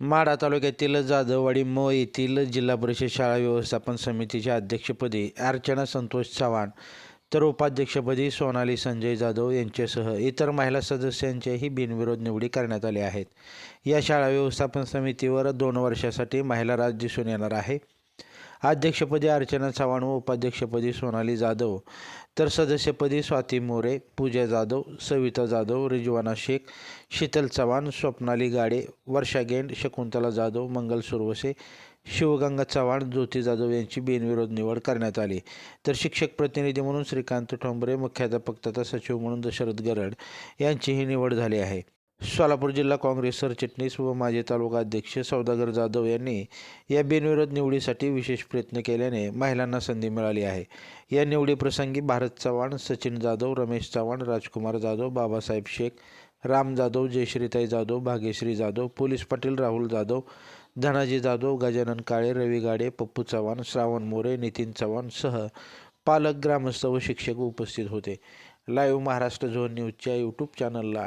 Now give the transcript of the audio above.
माढा तालुक्यातील जाधववाडी म येथील जिल्हा परिषद शाळा व्यवस्थापन समितीच्या अध्यक्षपदी अर्चना संतोष चव्हाण तर उपाध्यक्षपदी सोनाली संजय जाधव यांच्यासह इतर महिला सदस्यांच्याही बिनविरोध निवडी करण्यात आल्या आहेत. या शाळा व्यवस्थापन समितीवर दोन वर्षासाठी महिला राज दिसून येणार आहे. अध्यक्षपदी अर्चना चव्हाण व उपाध्यक्षपदी सोनाली जाधव. तर सदस्यपदी स्वाती मोरे पूजा जाधव सविता जाधव रिजवाना शेख शीतल चव्हाण स्वप्नाली गाडे वर्षा गेंड शकुंतला जाधव मंगल सुरवसे शिवगंगा चव्हाण ज्योती जाधव यांची बिनविरोध निवड करण्यात आली. तर शिक्षक प्रतिनिधी म्हणून श्रीकांत ठोंबरे मुख्याध्यापक तथा सचिव म्हणून दशरथ गरड यांचीही निवड झाली आहे. सोलापूर जिल्हा काँग्रेस सरचिटणीस व माजी तालुका अध्यक्ष सौदागर जाधव यांनी या बिनविरोध निवडीसाठी विशेष प्रयत्न केल्याने महिलांना संधी मिळाली आहे. या निवडीप्रसंगी भारत चव्हाण सचिन जाधव रमेश चव्हाण राजकुमार जाधव बाबासाहेब शेख राम जाधव जयश्रीताई जाधव भाग्यश्री जाधव पोलीस पाटील राहुल जाधव धनाजी जाधव गजानन काळे रवी गाडे पप्पू चव्हाण श्रावण मोरे नितीन चव्हाण सह पालक ग्रामस्थ व शिक्षक उपस्थित होते. लाईव्ह महाराष्ट्र झोन न्यूजच्या यूट्यूब चॅनलला